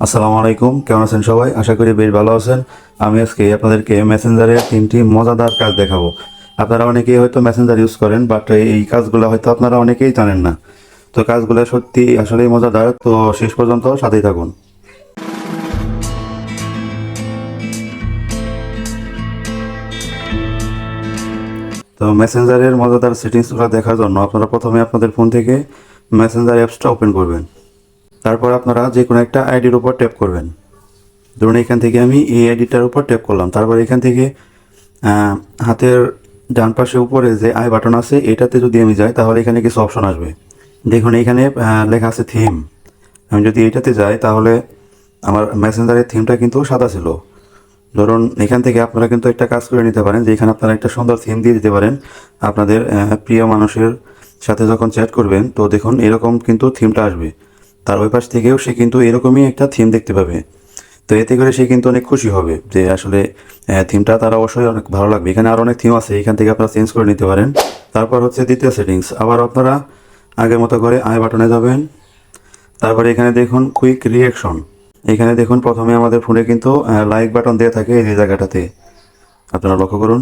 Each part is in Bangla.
আসসালামু আলাইকুম, কেমন আছেন সবাই? আশা করি বেশ ভালো আছেন। আমি আজকে আপনাদেরকে মেসেঞ্জারের তিনটি মজাদার কাজ দেখাবো। আপনারা অনেকেই হয়তো মেসেঞ্জার ইউজ করেন বাট এই কাজগুলো হয়তো আপনারা অনেকেই জানেন না। তো কাজগুলো সত্যি আসলেই মজাদার তো শেষ পর্যন্ত সাথেই থাকুন। তো মেসেঞ্জারের মজাদার সেটিংসগুলো দেখার জন্য আপনারা প্রথমে আপনাদের ফোন থেকে মেসেঞ্জার অ্যাপসটা ওপেন করবেন। তারপর আপনারা যে কোনো একটা আইডির উপর ট্যাপ করবেন। ধরুন এখান থেকে আমি এই আইডিটার উপর ট্যাপ করলাম। তারপর এখান থেকে হাতের ডান পাশে উপরে যে আই বাটন আছে, এটাতে যদি আমি যাই, তাহলে এখানে কিছু অপশন আসবে। দেখুন, এখানে লেখা আছে থিম আমি যদি এটাতে যাই, তাহলে আমার মেসেঞ্জারের থিমটা কিন্তু সাদা ছিল। ধরুন, এখান থেকে আপনারা কিন্তু একটা কাজ করে নিতে পারেন যে এখানে আপনারা একটা সুন্দর থিম দিয়ে দিতে পারেন। আপনাদের প্রিয় মানুষের সাথে যখন চ্যাট করবেন, তো দেখুন, এরকম কিন্তু থিমটা আসবে। তার ওই পাশ থেকেও সে কিন্তু এরকমই একটা থিম দেখতে পাবে। তো এতে করে সে কিন্তু অনেক খুশি হবে যে আসলে থিমটা তার অবশ্যই অনেক ভালো লাগবে। এখানে আরও অনেক থিম আছে, এখান থেকে আপনারা চেঞ্জ করে নিতে পারেন। তারপর হচ্ছে দ্বিতীয় সেটিংস আবার আপনারা আগের মতো করে আই বাটনে যাবেন। তারপরে এখানে দেখুন কুইক রিয়াকশন এখানে দেখুন প্রথমে আমাদের ফোনে কিন্তু লাইক বাটন দেওয়া থাকে এই জায়গাটাতে। আপনারা লক্ষ্য করুন।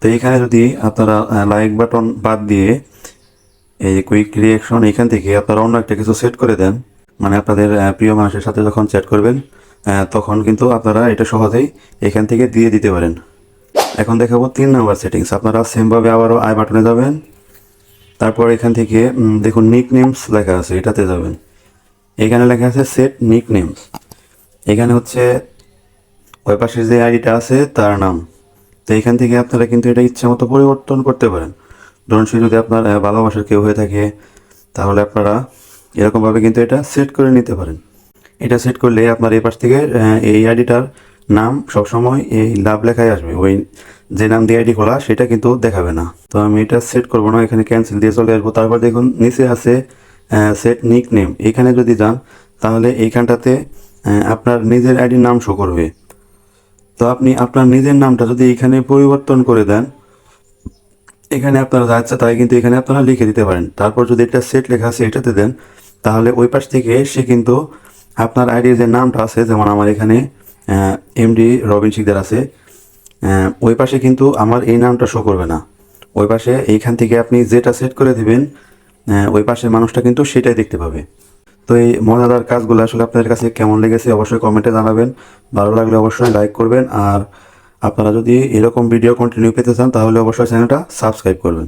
তো এখানে যদি আপনারা লাইক বাটন বাদ দিয়ে এই যে কুইক রিয়াকশন এখান থেকে আপনারা অন্য একটা কিছু সেট করে দেন। মানে আপনাদের প্রিয় মানুষের সাথে যখন চ্যাট করবেন তখন কিন্তু আপনারা এটা সহজেই এখান থেকে দিয়ে দিতে পারেন। এখন দেখাবো তিন নাম্বার সেটিংস আপনারা সেমভাবে আবারও আই বাটনে যাবেন। তারপর এখান থেকে দেখুন নিক নেমস লেখা আছে, এটাতে যাবেন। এখানে লেখা আছে সেট নিক নেমস এখানে হচ্ছে ওই পাশে যে আইডিটা আছে, তার নাম। তো এখান থেকে আপনারা কিন্তু এটা ইচ্ছে মতো পরিবর্তন করতে পারেন। ধরুন সে যদি আপনার ভালোবাসার কেউ হয়ে থাকে, তাহলে আপনারা এরকমভাবে কিন্তু এটা সেট করে নিতে পারেন। এটা সেট করলে আপনার এই পাশ থেকে এই আইডিটার নাম সবসময় এই লাভ লেখায় আসবে। ওই যে নাম দিয়ে আইডি খোলা, সেটা কিন্তু দেখাবে না। তো আমি এটা সেট করব না, এখানে ক্যান্সেল দিয়ে চলে আসব। তারপর দেখুন, নিচে আছে সেট নিক নেম এখানে যদি যান, তাহলে এইখানটাতে আপনার নিজের আইডির নাম শো করবে। তো আপনি আপনার নিজের নামটা যদি এখানে পরিবর্তন করে দেন, এখানে আপনারা যা ইচ্ছা তাই কিন্তু এখানে আপনারা লিখে দিতে পারেন। তারপর যদি একটা সেট লেখা আছে, এটাতে দেন তাহলে ওই পাশ থেকে সে কিন্তু আপনার আইডির যে নামটা আছে, যেমন আমার এখানে এমডি রবিন শিকদার আছে ওই পাশে কিন্তু আমার এই নামটা শো করবে না। ওই পাশে এইখান থেকে আপনি যেটা সেট করে দিবেন ওই পাশের মানুষটা কিন্তু সেটাই দেখতে পাবে। তো এই মজাদার কাজগুলো আসলে আপনাদের কাছে কেমন লেগেছে অবশ্যই কমেন্টে জানাবেন। ভালো লাগলে অবশ্যই লাইক করবেন। আর আপনারা যদি এরকম ভিডিও কন্টিনিউ পেতে চান, তাহলে অবশ্যই চ্যানেলটা সাবস্ক্রাইব করবেন।